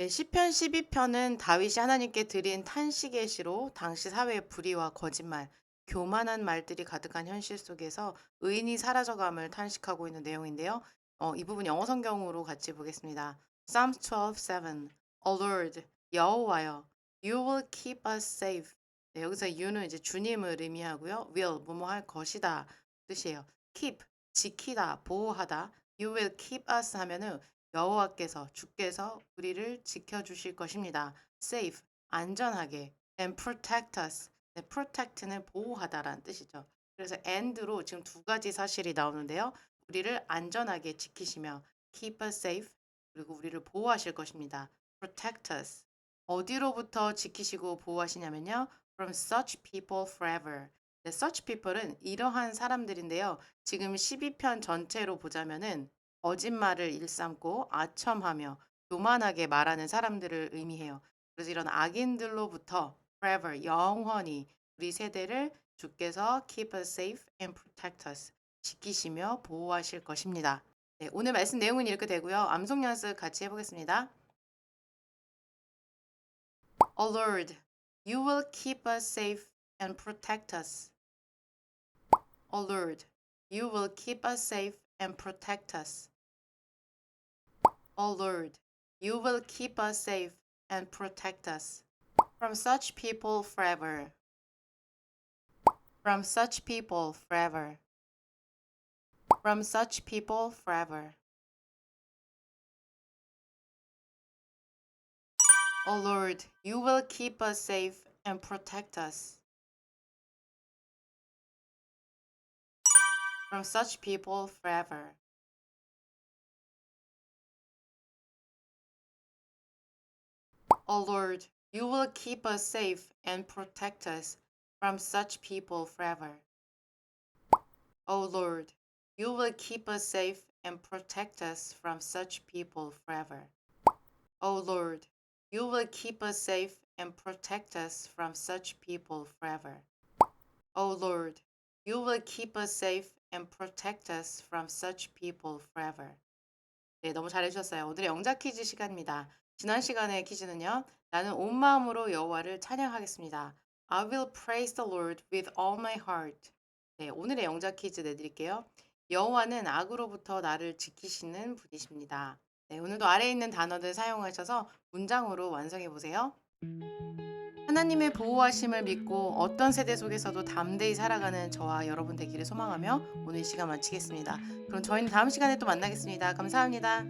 네, 시편 12편은 다윗이 하나님께 드린 탄식의 시로 당시 사회의 불의와 거짓말, 교만한 말들이 가득한 현실 속에서 의인이 사라져감을 탄식하고 있는 내용인데요. 어, 이 부분 영어 성경으로 같이 보겠습니다. Psalms 12:7 O Lord, 여호와여, You will keep us safe. 네, 여기서 you는 이제 주님을 의미하고요. will 뭐뭐 할 것이다 뜻이에요. keep 지키다, 보호하다. You will keep us 하면은 여호와께서 주께서 우리를 지켜주실 것입니다. safe 안전하게 and protect us. 네, protect는 보호하다라는 뜻이죠. 그래서 and로 지금 두 가지 사실이 나오는데요. 우리를 안전하게 지키시며 keep us safe 그리고 우리를 보호하실 것입니다. protect us. 어디로부터 지키시고 보호하시냐면요. from such people forever. 네, such people은 이러한 사람들인데요. 지금 12편 전체로 보자면은 거짓말을 일삼고 아첨하며 교만하게 말하는 사람들을 의미해요. 그래서 이런 악인들로부터 forever 영원히 우리 세대를 주께서 keep us safe and protect us 지키시며 보호하실 것입니다. 네, 오늘 말씀 내용은 이렇게 되고요. 암송 연습 같이 해보겠습니다. O Lord, you will keep us safe and protect us. O Lord, you will keep us safe and protect us. O Lord, you will keep us safe and protect us from such people forever. From such people forever. From such people forever. O Lord, you will keep us safe and protect us from such people forever. O Lord, you will keep us safe and protect us from such people forever. O Lord, you will keep us safe and protect us from such people forever. O Lord, you will keep us safe and protect us from such people forever. O Lord, you will keep us safe and protect us from such people forever. 네, 너무 잘해주셨어요. 오늘의 영자 퀴즈 시간입니다. 지난 시간의 퀴즈는요. 나는 온 마음으로 여호와를 찬양하겠습니다. I will praise the Lord with all my heart. 네, 오늘의 영자 퀴즈 내드릴게요. 여호와는 악으로부터 나를 지키시는 분이십니다. 네, 오늘도 아래에 있는 단어들 사용하셔서 문장으로 완성해 보세요. 하나님의 보호하심을 믿고 어떤 세대 속에서도 담대히 살아가는 저와 여러분 되기를 소망하며 오늘 이 시간 마치겠습니다. 그럼 저희는 다음 시간에 또 만나겠습니다. 감사합니다.